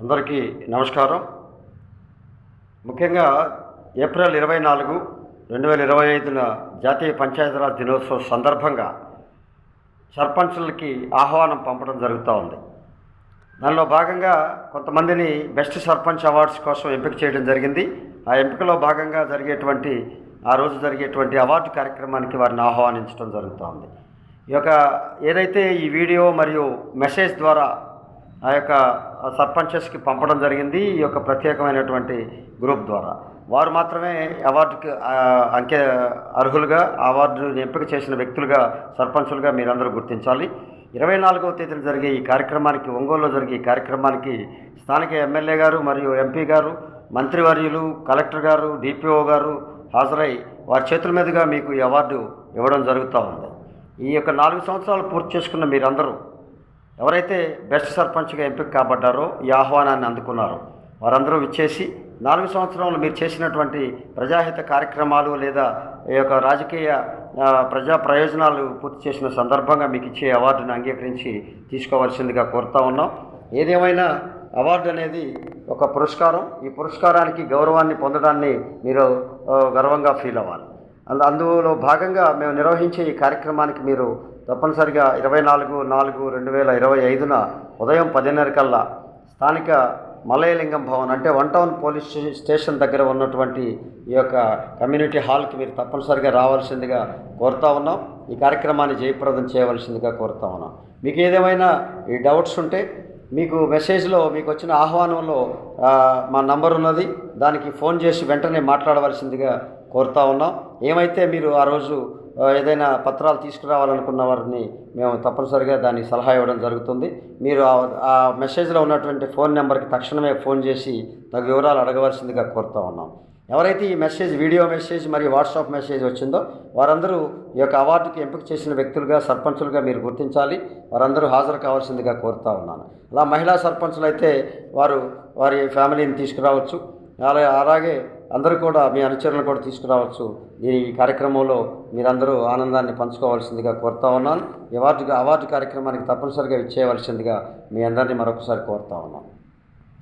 అందరికీ నమస్కారం. ముఖ్యంగా ఏప్రిల్ ఇరవై నాలుగు రెండు వేల ఇరవై ఐదున జాతీయ పంచాయతీరాజ్ దినోత్సవం సందర్భంగా సర్పంచులకి ఆహ్వానం పంపడం జరుగుతూ ఉంది. దానిలో భాగంగా కొంతమందిని బెస్ట్ సర్పంచ్ అవార్డ్స్ కోసం ఎంపిక చేయడం జరిగింది. ఆ ఎంపికలో భాగంగా జరిగేటువంటి ఆ రోజు జరిగేటువంటి అవార్డు కార్యక్రమానికి వారిని ఆహ్వానించడం జరుగుతూ ఉంది. ఈ యొక్క ఏదైతే ఈ వీడియో మరియు మెసేజ్ ద్వారా ఆ యొక్క సర్పంచెస్కి పంపడం జరిగింది ఈ యొక్క ప్రత్యేకమైనటువంటి గ్రూప్ ద్వారా. వారు మాత్రమే అవార్డుకి అంకె అర్హులుగా అవార్డుని ఎంపిక చేసిన వ్యక్తులుగా సర్పంచులుగా మీరందరూ గుర్తించాలి. ఇరవై నాలుగవ తేదీన జరిగే ఈ కార్యక్రమానికి ఒంగోలులో జరిగే ఈ కార్యక్రమానికి స్థానిక ఎమ్మెల్యే గారు మరియు ఎంపీ గారు మంత్రివర్యులు కలెక్టర్ గారు డిపిఓ గారు హాజరై వారి చేతుల మీదుగా మీకు ఈ అవార్డు ఇవ్వడం జరుగుతూ ఉంది. ఈ యొక్క నాలుగు సంవత్సరాలు పూర్తి చేసుకున్న మీరందరూ ఎవరైతే బెస్ట్ సర్పంచ్గా ఎంపిక కాబడ్డారో ఈ ఆహ్వానాన్ని అందుకున్నారో. వారందరూ విచ్చేసి నాలుగు సంవత్సరంలో మీరు చేసినటువంటి ప్రజాహిత కార్యక్రమాలు లేదా ఈ యొక్క రాజకీయ ప్రజా ప్రయోజనాలు పూర్తి చేసిన సందర్భంగా మీకు ఇచ్చే అవార్డును అంగీకరించి తీసుకోవాల్సిందిగా కోరుతా ఉన్నాం. ఏదేమైనా అవార్డు అనేది ఒక పురస్కారం. ఈ పురస్కారానికి గౌరవాన్ని పొందడాన్ని మీరు గర్వంగా ఫీల్ అవ్వాలి. అందులో భాగంగా మేము నిర్వహించే ఈ కార్యక్రమానికి మీరు తప్పనిసరిగా ఇరవై నాలుగు నాలుగు రెండు వేల ఇరవై ఐదున ఉదయం పదిన్నర కల్లా స్థానిక మలయలింగం భవన్ అంటే వన్ టౌన్ పోలీస్ స్టే- స్టేషన్ దగ్గర ఉన్నటువంటి ఈ యొక్క కమ్యూనిటీ హాల్కి మీరు తప్పనిసరిగా రావాల్సిందిగా కోరుతా ఉన్నాం. ఈ కార్యక్రమాన్ని జయప్రదం చేయవలసిందిగా కోరుతా ఉన్నాం. మీకు ఏదేమైనా ఈ డౌట్స్ ఉంటే మీకు మెసేజ్లో మీకు వచ్చిన ఆహ్వానంలో మా నంబర్ ఉన్నది. దానికి ఫోన్ చేసి వెంటనే మాట్లాడవలసిందిగా కోరుతా ఉన్నాం. ఏమైతే మీరు ఆ రోజు ఏదైనా పత్రాలు తీసుకురావాలనుకున్న వారిని మేము తప్పనిసరిగా దానికి సలహా ఇవ్వడం జరుగుతుంది. మీరు ఆ- మెసేజ్లో ఉన్నటువంటి ఫోన్ నెంబర్కి తక్షణమే ఫోన్ చేసి తగు వివరాలు అడగవలసిందిగా కోరుతా ఉన్నాం. ఎవరైతే ఈ మెసేజ్ వీడియో మెసేజ్ మరియు వాట్సాప్ మెసేజ్ వచ్చిందో వారందరూ ఈ యొక్క అవార్డుకి ఎంపిక చేసిన వ్యక్తులుగా సర్పంచులుగా మీరు గుర్తించాలి. వారందరూ హాజరు కావాల్సిందిగా కోరుతా ఉన్నాను. అలా మహిళా సర్పంచులు అయితే వారు వారి ఫ్యామిలీని తీసుకురావచ్చు. అలాగే అలాగే అందరూ కూడా మీ అనుచరులను కూడా తీసుకురావచ్చు. నేను ఈ కార్యక్రమంలో మీరందరూ ఆనందాన్ని పంచుకోవాల్సిందిగా కోరుతా ఉన్నాను. అవార్డు అవార్డు కార్యక్రమానికి తప్పనిసరిగా ఇచ్చేయవలసిందిగా మీ అందరినీ మరొకసారి కోరుతా ఉన్నాను.